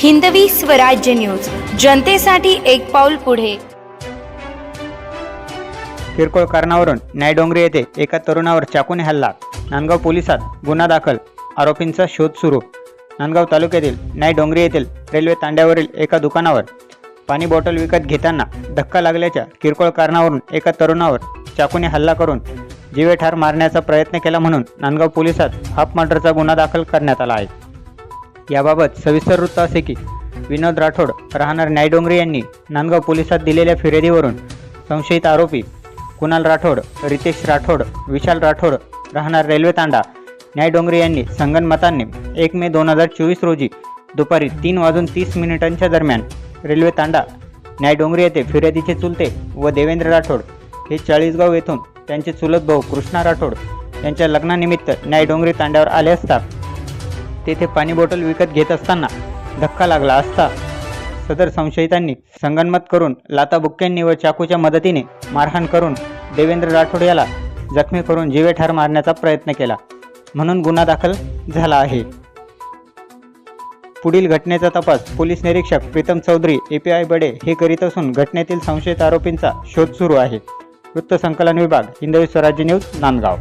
Hindavi Swarajya news. जनतेसाठी एक पाऊल पुढे. किरकोळ कारणावरून न्यायडोंगरी येथे एका तरुणावर चाकूने हल्ला. नांदगाव पोलिसात गुन्हा दाखल. आरोपींचा शोध सुरू. नांदगाव तालुक्यातील न्यायडोंगरी येथील रेल्वे तांड्यावरील एका दुकानावर पाणी बॉटल विकत घेताना धक्का लागल्याच्या किरकोळ कारणावरून एका तरुणावर चाकूने हल्ला करून जीवे ठार मारण्याचा प्रयत्न केला म्हणून नांदगाव पोलिसात हाफ मर्डरचा गुन्हा दाखल करण्यात आला आहे. याबाबत सविस्तर वृत्त असे की विनोद राठोड राहणार न्यायडोंगरी यांनी नांदगाव पोलिसात दिलेल्या फिर्यादीवरून संशयित आरोपी कुणाल राठोड रितेश राठोड विशाल राठोड राहणार रेल्वे तांडा न्यायडोंगरी यांनी संगनमतांनी एक मे दोन हजार चोवीस रोजी दुपारी तीन वाजून तीस मिनिटांच्या दरम्यान रेल्वे तांडा न्यायडोंगरी येथे फिर्यादीचे चुलते व देवेंद्र राठोड हे चाळीसगाव येथून त्यांचे चुलत भाऊ कृष्णा राठोड यांच्या लग्नानिमित्त न्यायडोंगरी तांड्यावर आले असता तेथे पाणी बॉटल विकत घेत असताना धक्का लागला असता. सदर संशयितांनी संगनमत करून लाताबुक्क्यांनी व चाकूच्या मदतीने मारहाण करून देवेंद्र राठोड याला जखमी करून जीवे ठार मारण्याचा प्रयत्न केला. म्हणून गुन्हा दाखल झाला आहे. पुढील घटनेचा तपास पोलीस निरीक्षक प्रीतम चौधरी एपीआय बडे हे करीत असून घटनेतील संशयित आरोपींचा शोध सुरू आहे. वृत्त संकलन विभाग हिंदवी स्वराज्य न्यूज नांदगाव.